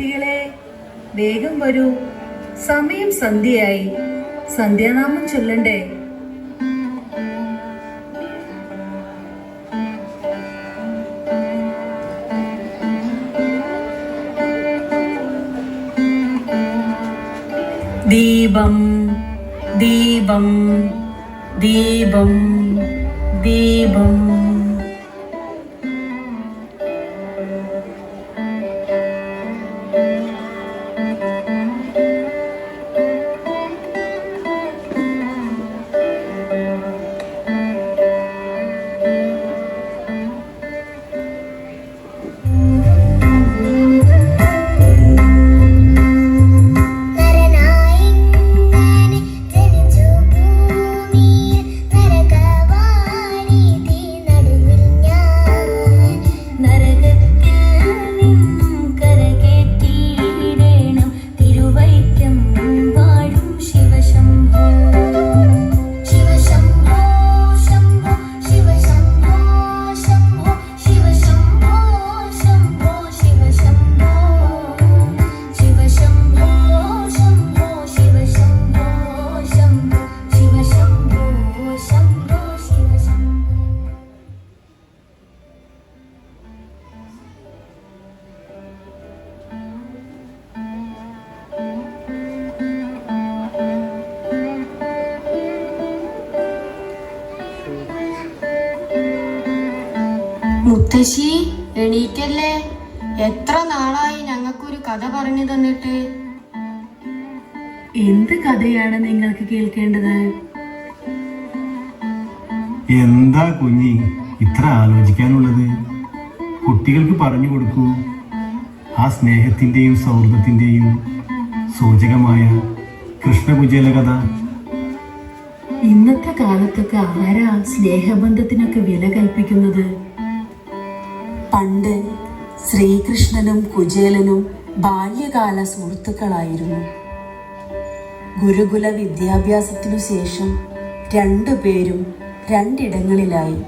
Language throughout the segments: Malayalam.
കുട്ടികളെ വേഗം വരൂ. സമയം സന്ധ്യയായി. സന്ധ്യാനാമം ചൊല്ലണ്ടേ? ദീപം ദീപം ദീപം ദീപം. മുത്തശ്ശി എണീറ്റല്ലേ എത്ര നാളായി ഞങ്ങൾക്കൊരു കഥ പറഞ്ഞു തന്നിട്ട്? എന്ത് കഥയാണ് നിങ്ങൾക്ക് കേൾക്കേണ്ടത്? എന്താ കുഞ്ഞി ഇത്ര ആലോചിക്കാനുള്ളത്? കുട്ടികൾക്ക് പറഞ്ഞു കൊടുക്കൂ. ആ സ്നേഹത്തിന്റെയും സൗഹൃദത്തിന്റെയും സൂചകമായ കൃഷ്ണകുചേല കഥ. ഇന്നത്തെ കാലത്തൊക്കെ ആരാ സ്നേഹബന്ധത്തിനൊക്കെ വില കൽപ്പിക്കുന്നത്? പണ്ട് ശ്രീകൃഷ്ണനും കുചേലനും ബാല്യകാല സുഹൃത്തുക്കളായിരുന്നു. ഗുരുകുല വിദ്യാഭ്യാസത്തിനു ശേഷം രണ്ടുപേരും രണ്ടിടങ്ങളിലായി.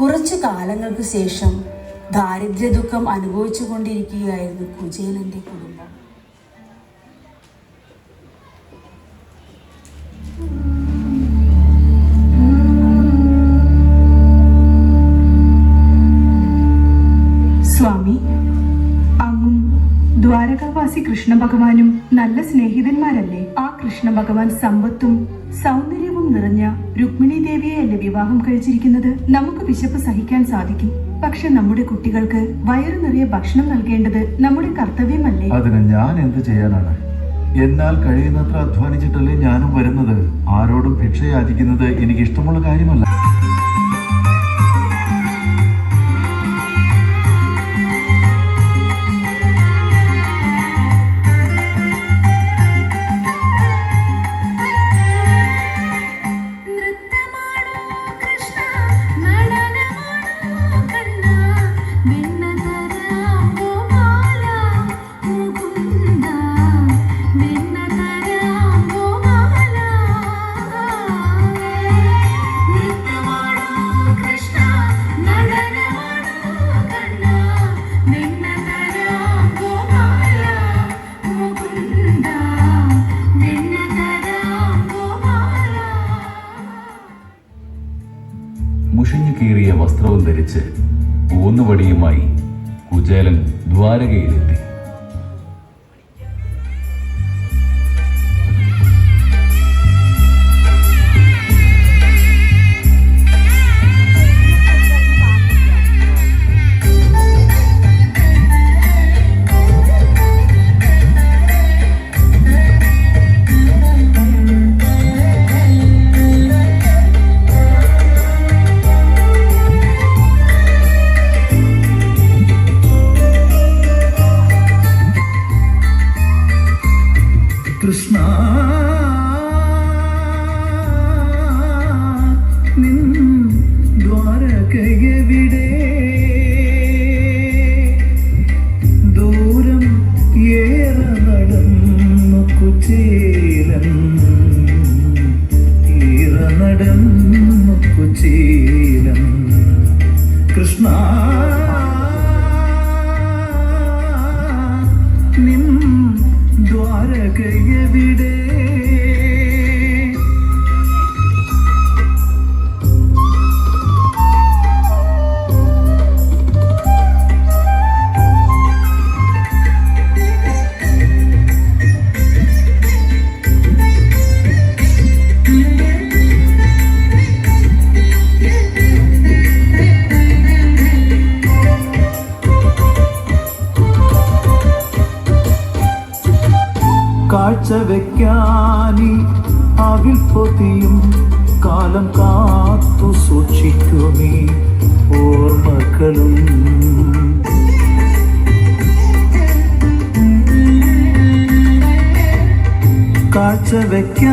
കുറച്ചു കാലങ്ങൾക്ക് ശേഷം ദാരിദ്ര്യ ദുഃഖം അനുഭവിച്ചു കൊണ്ടിരിക്കുകയായിരുന്നു കുടുംബം. ദ്വാരകാവാസി കൃഷ്ണ ഭഗവാനും നല്ല സ്നേഹിതന്മാരല്ലേ? ആ കൃഷ്ണ ഭഗവാൻ സമ്പത്തും സൗന്ദര്യവും നിറഞ്ഞ രുക്മിണി ദേവിയെയല്ലേ വിവാഹം കഴിച്ചിരിക്കുന്നത്? നമുക്ക് വിശപ്പ് സഹിക്കാൻ സാധിക്കും. പക്ഷെ നമ്മുടെ കുട്ടികൾക്ക് വയറു നിറയെ ഭക്ഷണം നൽകേണ്ടത് നമ്മുടെ കർത്തവ്യമല്ലേ? അതിന് ഞാൻ എന്ത് ചെയ്യാനാണ്? എന്നാൽ കഴിയുന്നത്ര അധ്വാനിച്ചിട്ടല്ലേ ഞാനും വരുന്നത്. ആരോടും ഭിക്ഷ യാചിക്കുന്നത് എനിക്ക് ഇഷ്ടമുള്ള കാര്യമല്ല. കുചേലൻ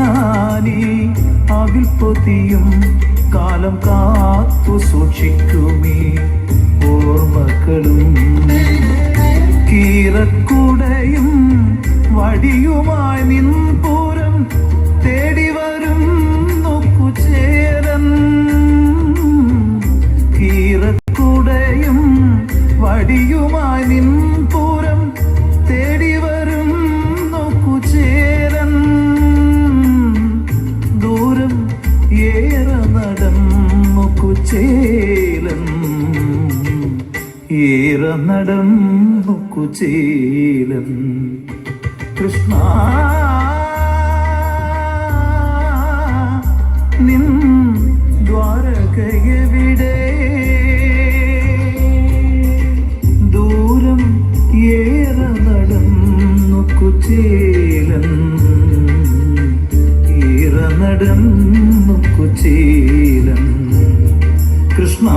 വെക്കാനി അവിൽ പൊതിയും കാലം കാത്തു സൂക്ഷിക്കുമേ ഓർമ്മകളും. കീറക്കുടയും വടിയുമായി നിൻപൂരം നടന്നു ഏറ നടന്നു കുചേലൻ കൃഷ്ണ നിൻ ദ്വാരകയെവിടെ ദൂരം ഏറെ നടന്നു കുചേലൻ ഏറെ നടന്നു കുചേലൻ നിൻ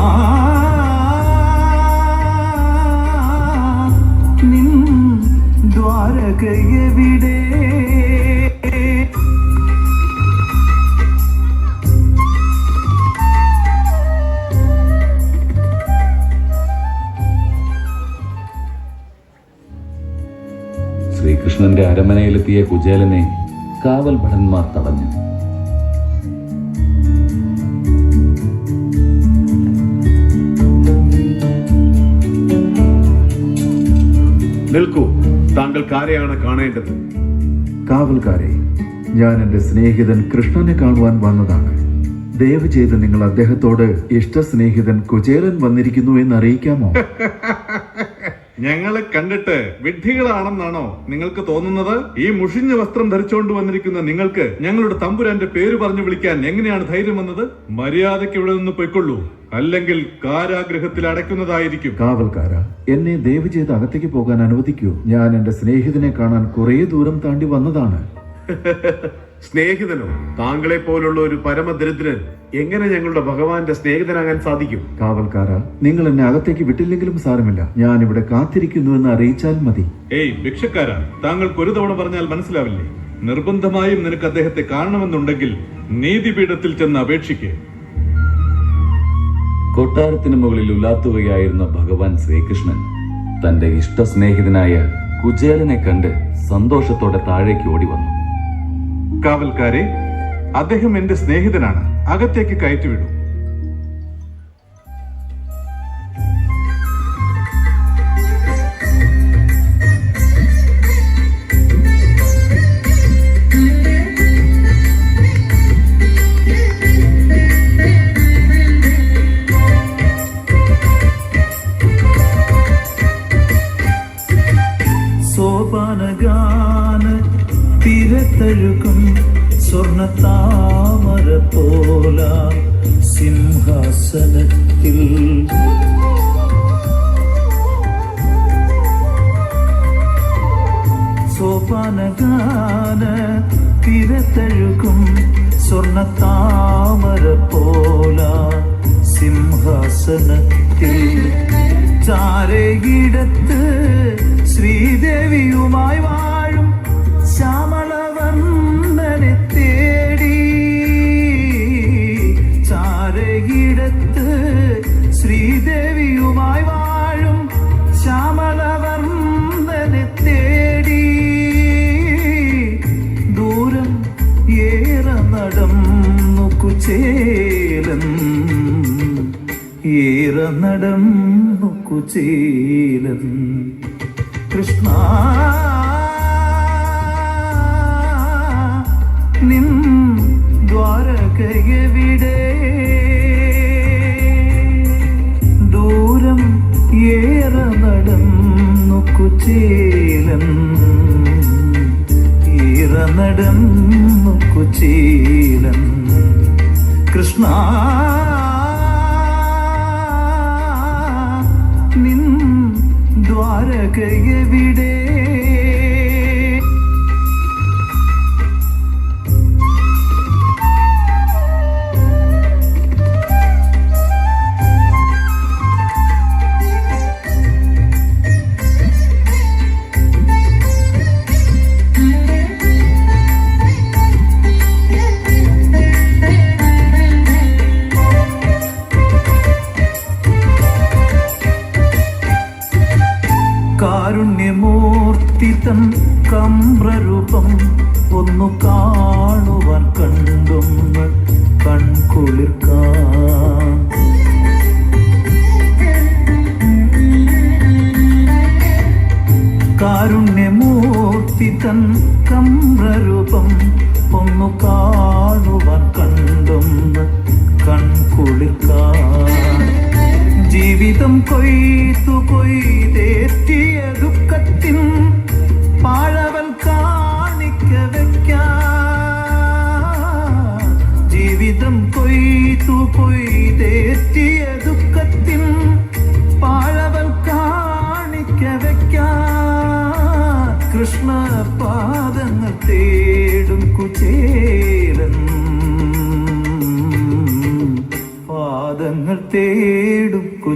ശ്രീകൃഷ്ണന്റെ അരമനയിലെത്തിയ കുചേലനെ കാവൽ ഭടന്മാർ തടഞ്ഞു. നിൽക്കൂ. താങ്കൾക്ക് ആരെയാണ് കാണേണ്ടത്? കാവൽക്കാരെ ഞാൻ എന്റെ സ്നേഹിതൻ കൃഷ്ണനെ കാണുവാൻ വന്നതാണ്. ദയവ് ചെയ്ത് നിങ്ങൾ അദ്ദേഹത്തോട് ഇഷ്ട സ്നേഹിതൻ കുചേലൻ വന്നിരിക്കുന്നു എന്ന് അറിയിക്കാമോ ഞങ്ങളെ കണ്ടിട്ട് വിഡ്ഢികളാണെന്നാണോ നിങ്ങൾക്ക് തോന്നുന്നത്? ഈ മുഷിഞ്ഞ വസ്ത്രം ധരിച്ചുകൊണ്ട് വന്നിരിക്കുന്ന നിങ്ങൾക്ക് ഞങ്ങളുടെ തമ്പുരാന്റെ പേര് പറഞ്ഞു വിളിക്കാൻ എങ്ങനെയാണ് ധൈര്യം വന്നത്? മര്യാദയ്ക്ക് ഇവിടെ നിന്ന് പൊയ്ക്കൊള്ളൂ. അല്ലെങ്കിൽ കാരാഗ്രഹത്തിൽ അടയ്ക്കുന്നതായിരിക്കും. കാവൽക്കാര എന്നെ ദയവ് ചെയ്ത് അകത്തേക്ക് പോകാൻ അനുവദിക്കൂ. ഞാൻ എന്റെ സ്നേഹിതനെ കാണാൻ കുറേ ദൂരം താണ്ടി വന്നതാണ്. സ്നേഹിതനോ താങ്കളെ പോലുള്ള ഒരു പരമദരിദ്രൻ എങ്ങനെ ഞങ്ങളുടെ ഭഗവാന്റെ സ്നേഹിതനാകാൻ സാധിക്കും? കാവൽക്കാര നിങ്ങൾ എന്നെ അകത്തേക്ക് വിട്ടില്ലെങ്കിലും സാരമില്ല. ഞാൻ ഇവിടെ കാത്തിരിക്കുന്നു എന്ന് അറിയിച്ചാൽ മതി. ഏയ് ഭിക്ഷക്കാരാ താങ്കൾക്ക് ഒരു തവണ പറഞ്ഞാൽ മനസ്സിലാവില്ലേ? നിർബന്ധമായും നിനക്ക് അദ്ദേഹത്തെ കാണണമെന്നുണ്ടെങ്കിൽ നീതിപീഠത്തിൽ ചെന്ന് അപേക്ഷിക്കുക കൊട്ടാരത്തിന് മുകളിൽ ഉലാത്തുകയായിരുന്ന ഭഗവാൻ ശ്രീകൃഷ്ണൻ തന്റെ ഇഷ്ട സ്നേഹിതനായ കുചേലനെ കണ്ട് സന്തോഷത്തോടെ താഴേക്ക് ഓടി വന്നു കാവൽക്കാരെ അദ്ദേഹം എന്റെ സ്നേഹിതനാണ്. അകത്തേക്ക് കയറ്റിവിടൂ. സോപാനഗാന തിരത്തഴുകും സ്വർണ താമര പോല സിംഹാസനത്തിൽ സോപാനഗാന തിരത്തഴുകും സ്വർണ താമര പോല സിംഹാസനത്തിൽ ചാരയിടത്ത് നടന്നു ഏറ നടം നടന്നു കുചേലൻ. കൃഷ്ണ നിൻ ദ്വാരകയെവിടെ ദൂരം ഏറ നടന്നു കുചേലൻ ഏറെ നടന്നു കുചേലൻ. കൃഷ്ണ നിൻ ദ്വാരകയെവിടെ? ജീവിതം കൊയ്ത്തു കൊയ്തേറ്റിയ ദുഃഖത്തിൻ പാഴവൻ കാണിക്ക വയ്ക്ക ജീവിതം കൊയ്ത്തു കൊയ്തേറ്റിയ ദുഃഖത്തിൻ പാഴവൻ കാണിക്ക വയ്ക്ക കൃഷ്ണ പാദങ്ങൾ തേടും കുചേലൻ. പാദങ്ങൾ തേടും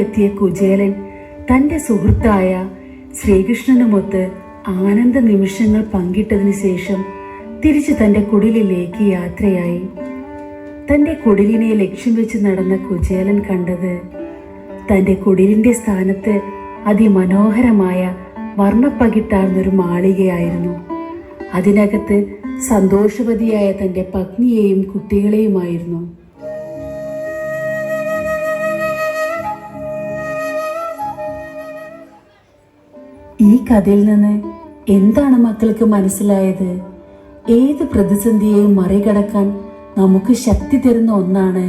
ദ്വാരകയിലെത്തിയ കുചേലൻ തന്റെ സുഹൃത്തായ ശ്രീകൃഷ്ണനുമൊത്ത് ആനന്ദ നിമിഷങ്ങൾ പങ്കിട്ടതിനു ശേഷം തിരിച്ചു തന്റെ കുടിലിലേക്ക് യാത്രയായി. തന്റെ കുടിലിനെ ലക്ഷ്യം വെച്ച് നടന്ന കുചേലൻ കണ്ടത് തന്റെ കുടിലിന്റെ സ്ഥാനത്ത് അതിമനോഹരമായ വർണപ്പകിട്ടാർന്നൊരു മാളികയായിരുന്നു. അതിനകത്ത് സന്തോഷവതിയായ തന്റെ പത്നിയെയും കുട്ടികളെയുമായിരുന്നു. ഈ കഥയിൽ നിന്ന് എന്താണ് മക്കൾക്ക് മനസ്സിലായത്? ഏത് പ്രതിസന്ധിയെയും മറികടക്കാൻ നമുക്ക് ശക്തി തരുന്ന ഒന്നാണ്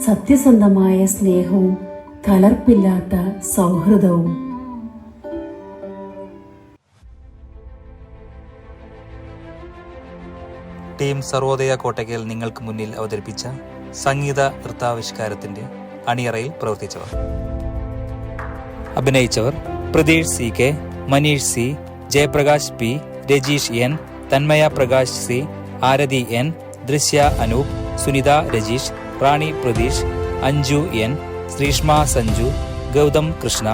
സത്യസന്ധമായ സ്നേഹവും കലർപ്പില്ലാത്ത സൗഹൃദവും. ടീം സർവോദയ കോട്ടയ്ക്കൽ നിങ്ങൾക്ക് മുന്നിൽ അവതരിപ്പിച്ച സംഗീത നൃത്താവിഷ്കാരത്തിന്റെ അണിയറയിൽ പ്രവർത്തിച്ചവർ. അഭിനയിച്ചവർ Pratheesh C K Maneesh C Jayaprakash P Rajeesh N Thanmaya Prakash C Arathi N Drishya Anoop Sunitha Rajeesh Rani Pratheesh Anju N Sreeshma Sanju Gautham Krishna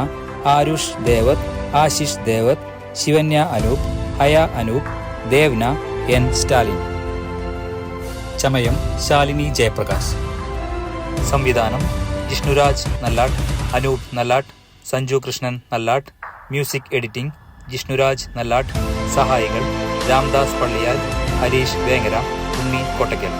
Aarush Devath Ashish Devath Shivanya Anoop Haya Anoop Devna N Stalin. ചമയം ശാലിനി ജയപ്രകാശ്. സംവിധാനം ജിഷ്ണുരാജ് നല്ലാട്ട് അനൂപ് നല്ലാട്ട്. സഞ്ജു കൃഷ്ണൻ നല്ലാട്ട് മ്യൂസിക് എഡിറ്റിംഗ് ജിഷ്ണുരാജ് നല്ലാട്ട് സഹായികൾ രാംദാസ് പള്ളിയാൽ ഹരീഷ് വേങ്ങര ഉണ്ണി കോട്ടയ്ക്കൽ